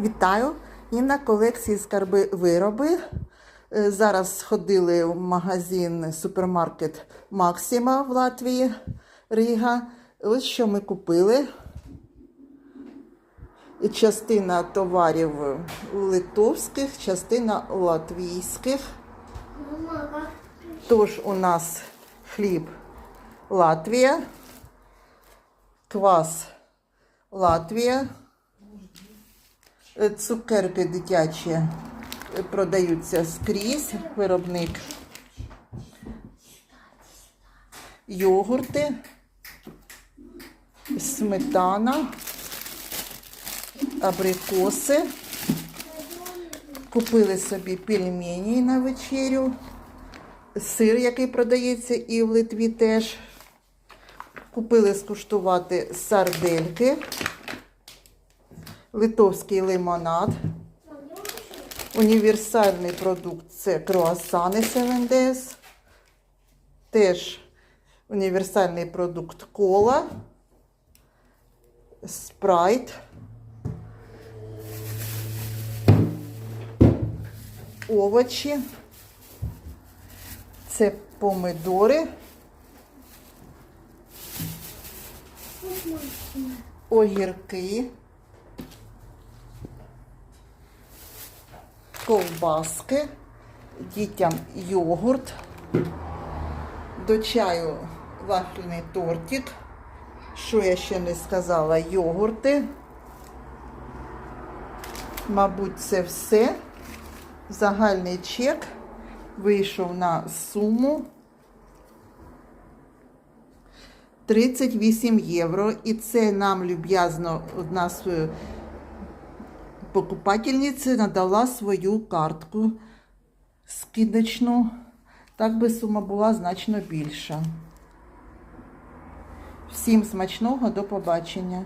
Вітаю! І на колекції скарби вироби. Е, Зараз ходили в магазин супермаркет Максима в Латвії Рига. Ось що ми купили. Частина товарів литовських, частина латвійських. Тож у нас хліб Латвія, квас Латвія, цукерки дитячі е, продаються скрізь, виробник йогурти, сметана, абрикоси. Купили собі пельмені на вечерю, сир, який продається і в Литві теж. Купили скуштувати сардельки, литовський лимонад. Універсальний продукт це круасани 7 Days. Теж універсальний продукт кола, спрайт. Овочі. Це помидори. Огірки. Ковбаски. Дітям йогурт. До чаю вафельний тортик. Що я ще не сказала? Йогурти. Мабуть, це все. Загальний чек вийшов на суму 38 євро. І це нам люб'язно одна з е, покупательниці надала свою картку скидочну. Так би сума була значно більша. Всім смачного, до побачення.